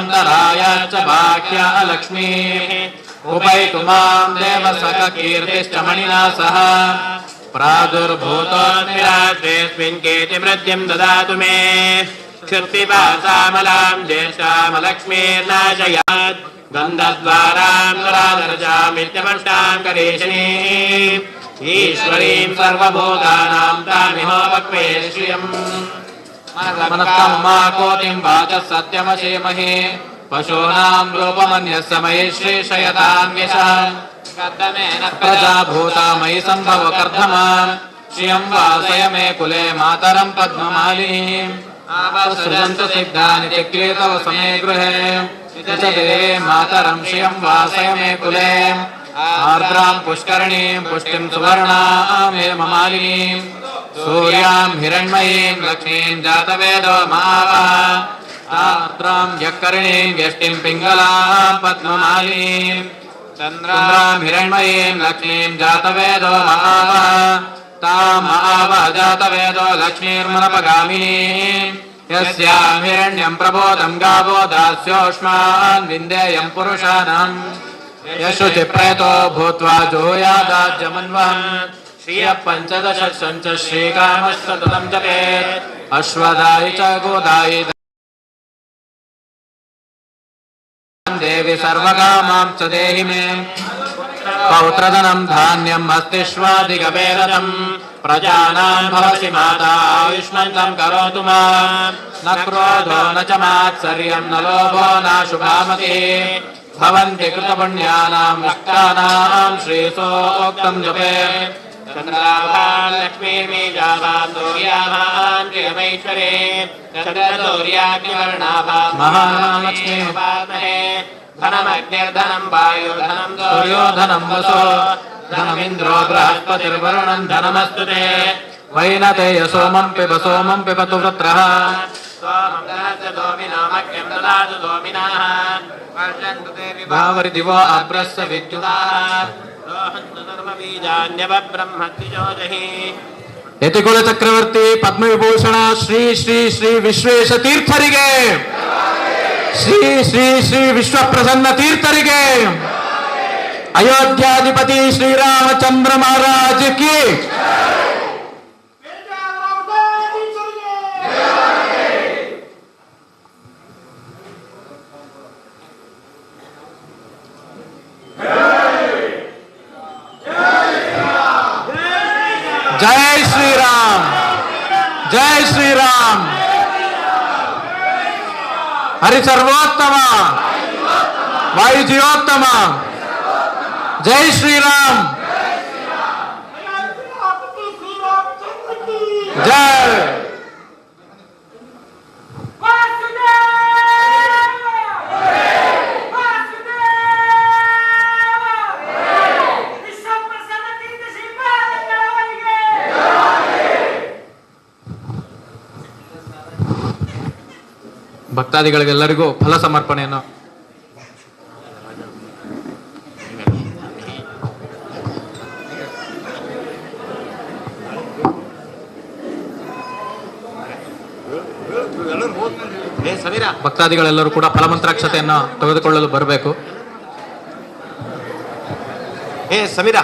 अन्तराय च बाह्या उपैतु मणिना सह प्रादुर्भूतोऽस्मिन् केति वृद्धिम् ददातु मे। क्षिप्तिपासामलाम् ज्येष्ठामलक्ष्मीर्नाशयात्। गन्धद्वाराम् राजरजामित्यमष्टाम् करेशनी। ईश्वरीम् सर्वभूतानाम् तामिहोपक्वे श्रियम् मनस्तम्मा कोटिम् वाचः सत्यमशेमहे पशूनाम् रूपमन्यः समये प्रजाभूता मयि सम्भव कर्धमा श्रियम् वासय मे कुले मातरम् पद्ममालिनीम् सृजन्तु सिद्धानि चक्रे समे गृहे। च देवे मातरम् श्रियम् वासय मे कुले। आर्द्राम् पुष्करणीम् पुष्टिम् सुवर्णामे ममालिनीम्। सूर्याम् हिरण्मयीम् लक्ष्मीम् जातवेदो मावः। आर्द्राम् यःकर्णीम् व्यष्टिम् पिङ्गलाम् पद्ममालिनीम् चन्द्राम् हिरण्मयीम् लक्ष्मीम् जातवेदो मावः। ताम् आवह जातवेदो लक्ष्मीर्मनपगामिनीम् यस्याम् हिरण्यम् प्रबोधम् गावो दास्योष्मान् विन्देयम् पुरुषाणाम्। यशुचिप्रयतो भूत्वा जोयादाज्यमन्वहम् श्रियः पञ्चदश सञ्च श्रीकामस्ततम् जपेत् अश्वदायि च गोदायि देवि सर्वकामां च देहि मे। पौत्रधनम् धान्यम् अस्तिष्वादिगवेदनम् प्रजानाम् भवसि माता आयुष्मन्तम् करोतु माम्। न क्रोधो न च मात्सर्यम् न लोभो नाशुभामतिः भवन्ति कृतपुण्यानाम् मुक्तानाम् श्रीसोक्तम् जपे। चन्द्राभान् लक्ष्मीर्बीजाभान् दूर्याभान् प्रियमैश्वरे चन्द्रदौर्याग्निवर्णाभान् महालक्ष्मी उपासमहे धनमग्निर्धनम् वायुर्धनम् सूर्योधनम् वसो धनमिन्द्रो बृहस्पतिर्वरुणम् धनमस्तु ते। वैनते सोमम् पिब सोमम् पिबतु वृत्रः। विभावरि दिवो अभ्रस्य विद्युताः। ಯತಿಕುಲ ಚಕ್ರವರ್ತಿ ಪದ್ಮವಿಭೂಷಣ ಶ್ರೀ ಶ್ರೀ ಶ್ರೀ ವಿಶ್ವೇಶ ತೀರ್ಥರಿಗೆ ಶ್ರೀ ಶ್ರೀ ಶ್ರೀ ವಿಶ್ವಪ್ರಸನ್ನ ತೀರ್ಥರಿಗೆ ಅಯೋಧ್ಯಾಧಿಪತಿ ಶ್ರೀರಾಮಚಂದ್ರ ಮಹಾರಾಜ್ ಕಿ జై శ్రీరామ్. హరి సర్వోత్తమ. వాయు జీవోత్తమ జై శ్రీరామ్. జై ಭಕ್ತಾದಿಗಳಿಗೆಲ್ಲರಿಗೂ ಫಲ ಸಮರ್ಪಣೆಯನ್ನು. ಭಕ್ತಾದಿಗಳೆಲ್ಲರೂ ಕೂಡ ಫಲಮಂತ್ರಾಕ್ಷತೆಯನ್ನು ತೆಗೆದುಕೊಳ್ಳಲು ಬರಬೇಕು. ಏ ಸಮೀರಾ